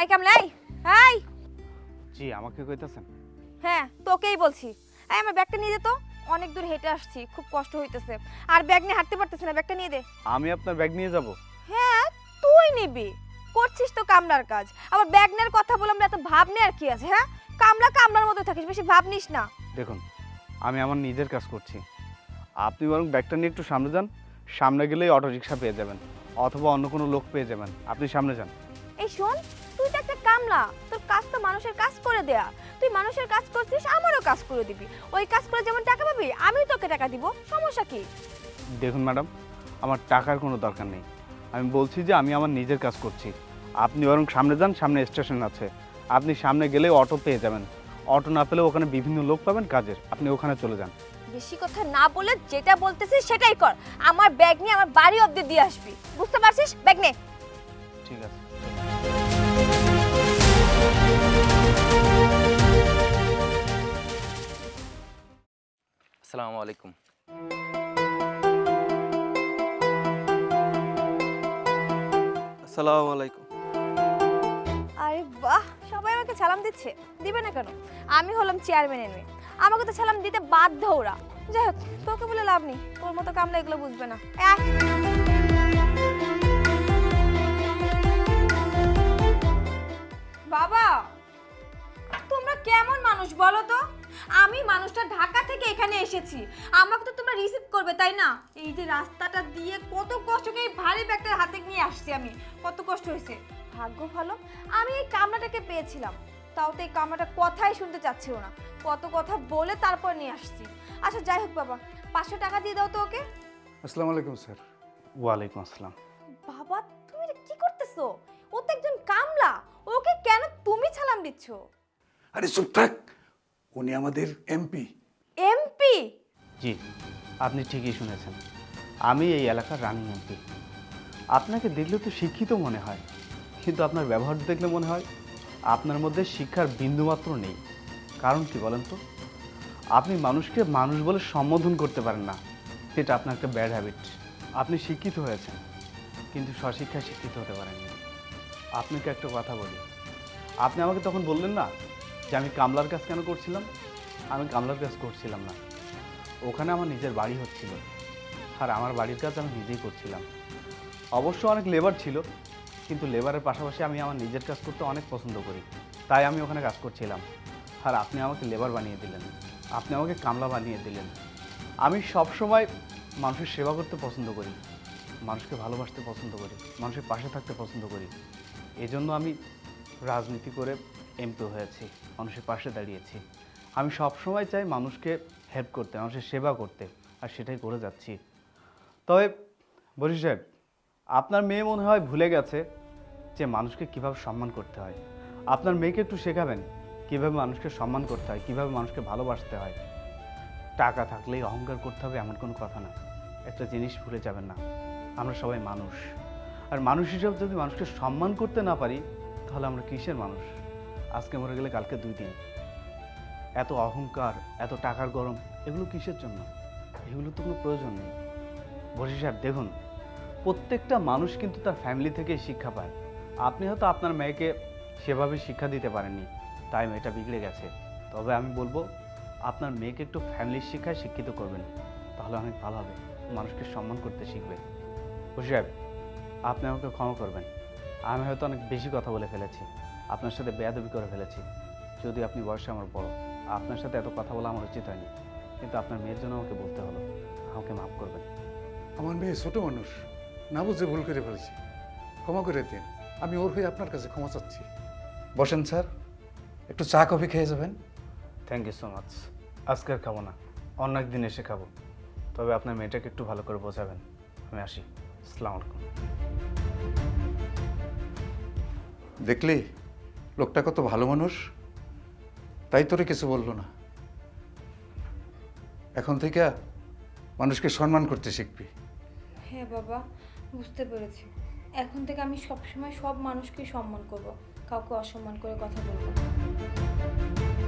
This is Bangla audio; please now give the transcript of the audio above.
এই কামলা এই এই। জি আমাকে কইতাছেন। হ্যাঁ তোকেই বলছি। এই আমার ব্যাগটা নিয়ে দে তো। অনেক দূর হেঁটে আসছি খুব কষ্ট হইতেছে। আর ব্যাগ নিয়ে হাঁটতে পারতেছি না ব্যাগটা নিয়ে দে। আমি আপনার ব্যাগ নিয়ে যাব? হ্যাঁ তুই নিবি। করছিস তো কামলার কাজ। আবার ব্যাগ নেওয়ার কথা বললাম এত ভাব নে আর কি আছে হ্যাঁ? কামলা কামলার মতো থাকিস বেশি ভাব নিস না। দেখুন আমি আমার নিজের কাজ করছি। আপনি বরং ব্যাগটা নিয়ে একটু সামনে যান। সামনে গেলেই অটো রিক্সা পেয়ে যাবেন অথবা অন্য কোনো লোক পেয়ে যাবেন। আপনি সামনে যান। এই শোন কামলা তোর কাজ তো মানুষের কাজ করে দেয়া। তুই মানুষের কাজ করছিস আমারও কাজ করে দিবি। ওই কাজ করে যেমন টাকা পাবি আমিও তোকে টাকা দিব। সমস্যা কি? দেখুন ম্যাডাম আমার টাকার কোনো দরকার নেই। আমি বলছি যে আমি আমার নিজের কাজ করছি। আপনি বরং সামনে যান সামনে স্টেশন আছে। আপনি সামনে গেলে অটো পেয়ে যাবেন। অটো না পেলে ওখানে বিভিন্ন লোক পাবেন কাজের। আপনি ওখানে চলে যান। বেশি কথা না বলে যেটা বলতেছিস সেটাই কর। আমার ব্যাগ নিয়ে আমার বাড়ি অবধি দিয়ে আসবি। বুঝতে পারছিস? ব্যাগ নে। ঠিক আছে। আসসালামু আলাইকুম। আসসালামু আলাইকুম। আরে বাহ সবাই আমাকে সালাম দিচ্ছে। দিবে না কেন? আমি হলাম চেয়ারম্যান মেয়ে। আমাকে তো সালাম দিতে বাধ্য ওরা। যাই হোক তোকে বলে লাভ নেই। তোর মতো কামলা এগুলো বুঝবে না। এসেছি। আমাকে তো তোমরা রিসিভ করবে তাই না? এই যে রাস্তাটা দিয়ে কত কষ্ট করে এই ভারী ব্যাগটা হাতে নিয়ে আসছি আমি। কত কষ্ট হয়েছে। ভাগ্য ভালো। আমি এই কামড়াটাকে পেয়েছিলাম। তাও তো এই কামড়াটা কথাই শুনতে চাচ্ছিল না। কত কথা বলে তারপর নিয়ে আসছি। আচ্ছা যাই হোক বাবা পাঁচশো টাকা দিয়ে দাও তো ওকে। আসসালামু আলাইকুম স্যার। ওয়ালাইকুম আসসালাম। বাবা তুমি এটা কি করতেছো? ও তো একজন কামলা। ওকে কেন তুমি সালাম দিচ্ছ? আরে চুপ থাক। উনি আমাদের এমপি জি। আপনি ঠিকই শুনেছেন। আমি এই এলাকার রানিং এমপি আপনাকে দেখলে তো শিক্ষিত মনে হয়, কিন্তু আপনার ব্যবহার দেখলে মনে হয় আপনার মধ্যে শিক্ষার বিন্দুমাত্র নেই। কারণ কি বলেন তো? আপনি মানুষকে মানুষ বলে সম্বোধন করতে পারেন না। সেটা আপনার একটা ব্যাড হ্যাবিট আপনি শিক্ষিত হয়েছেন, কিন্তু স্বশিক্ষায় শিক্ষিত হতে পারেননি। আপনাকে একটা কথা বলি। আপনি আমাকে তখন বললেন না যে আমি কামলার কাজ কেন করছিলাম? আমি কামলার কাজ করছিলাম না। ওখানে আমার নিজের বাড়ি হচ্ছিল। আর আমার বাড়ির কাজ আমি নিজেই করছিলাম। অবশ্য অনেক লেবার ছিল, কিন্তু লেবারের পাশাপাশি আমি আমার নিজের কাজ করতে অনেক পছন্দ করি। তাই আমি ওখানে কাজ করছিলাম। আর আপনি আমাকে লেবার বানিয়ে দিলেন। আপনি আমাকে কামলা বানিয়ে দিলেন। আমি সবসময় মানুষের সেবা করতে পছন্দ করি। মানুষকে ভালোবাসতে পছন্দ করি। মানুষের পাশে থাকতে পছন্দ করি। এজন্য আমি রাজনীতি করে এমপি হয়েছি। মানুষের পাশে দাঁড়িয়েছি। আমি সবসময় চাই মানুষকে হেল্প করতে মানুষের সেবা করতে, আর সেটাই করে যাচ্ছি। তবে বলি সাহেব, আপনার মেয়ে মনে হয় ভুলে গেছে যে মানুষকে কীভাবে সম্মান করতে হয়। আপনার মেয়েকে একটু শেখাবেন কীভাবে মানুষকে সম্মান করতে হয়, কীভাবে মানুষকে ভালোবাসতে হয়। টাকা থাকলেই অহংকার করতে হবে এমন কোনো কথা না। একটা জিনিস ভুলে যাবেন না। আমরা সবাই মানুষ। আর মানুষ হিসাবে যদি মানুষকে সম্মান করতে না পারি, তাহলে আমরা কিসের মানুষ? আজকে মরে গেলে কালকে দুই দিন। এত অহংকার, এত টাকার গরম, এগুলো কিসের জন্য? এগুলো তো কোনো প্রয়োজন নেই। বসি সাহেব, দেখুন, প্রত্যেকটা মানুষ কিন্তু তার ফ্যামিলি থেকে শিক্ষা পায়। আপনি হয়তো আপনার মেয়েকে সেভাবে শিক্ষা দিতে পারেননি, তাই মেয়েটা বিগড়ে গেছে। তবে আমি বলব, আপনার মেয়েকে একটু ফ্যামিলির শিক্ষায় শিক্ষিত করবেন, তাহলে অনেক ভালো হবে, মানুষকে সম্মান করতে শিখবে। বসি সাহেব, আপনি আমাকে ক্ষমা করবেন। আমি হয়তো অনেক বেশি কথা বলে ফেলেছি, আপনার সাথে বেয়াদবি করে ফেলেছি, যদি আপনি বয়সে আমার বড়। আপনার সাথে এত কথা বলা আমার উচিত হয়নি। কিন্তু আপনার মেয়ের জন্য আমাকে বলতে হলো। আমাকে মাফ করবেন। আমার মেয়ে ছোট মানুষ। না বুঝে ভুল করে ফেলেছি। ক্ষমা করে দিন। আমি ওর হয়ে আপনার কাছে ক্ষমা চাচ্ছি। বসেন স্যার। একটু চা কফি খেয়ে যাবেন? থ্যাংক ইউ সো মাচ আজকে আর খাব না। অন্য একদিন এসে খাব। তবে আপনার মেয়েটাকে একটু ভালো করে বোঝাবেন। আমি আসি। আসসালামু আলাইকুম। দেখলি? লোকটা কত ভালো মানুষ। তাই তোরে কিছু বলল না। এখন থেকে মানুষকে সম্মান করতে শিখবি। হ্যাঁ বাবা, বুঝতে পেরেছি। এখন থেকে আমি সবসময় সব মানুষকে সম্মান করব, কাউকে অসম্মান করে কথা বলব না।